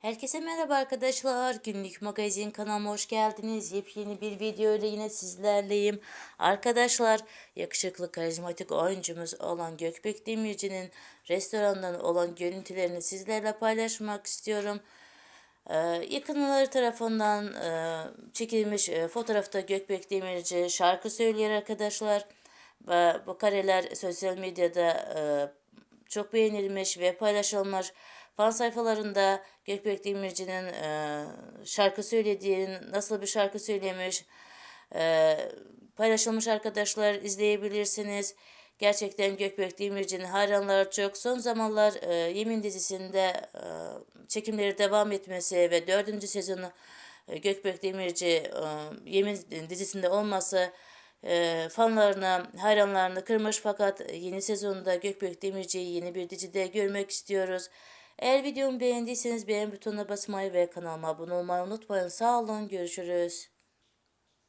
Herkese merhaba arkadaşlar. Günlük magazin kanalıma hoş geldiniz. Yepyeni bir video ile yine sizlerleyim. Arkadaşlar yakışıklı karizmatik oyuncumuz olan Gökbek Demirci'nin restorandan olan görüntülerini sizlerle paylaşmak istiyorum. Ee, yakınları tarafından e, çekilmiş e, fotoğrafta Gökbek Demirci şarkı söylüyor arkadaşlar. Bu kareler sosyal medyada e, çok beğenilmiş ve paylaşılmış. Fan sayfalarında Gökbek Demirci'nin e, şarkı söylediğin, nasıl bir şarkı söylemiş e, paylaşılmış arkadaşlar izleyebilirsiniz. Gerçekten Gökbek Demirci'nin hayranları çok. Son zamanlar e, Yemin dizisinde e, çekimleri devam etmesi ve dördüncü sezonu e, Gökbek Demirci e, Yemin dizisinde olması e, fanlarına, hayranlarını kırmış fakat yeni sezonda Gökbek Demirci'yi yeni bir dizide görmek istiyoruz. Eğer videomu beğendiyseniz beğen butonuna basmayı ve kanalıma abone olmayı unutmayın. Sağ olun, görüşürüz.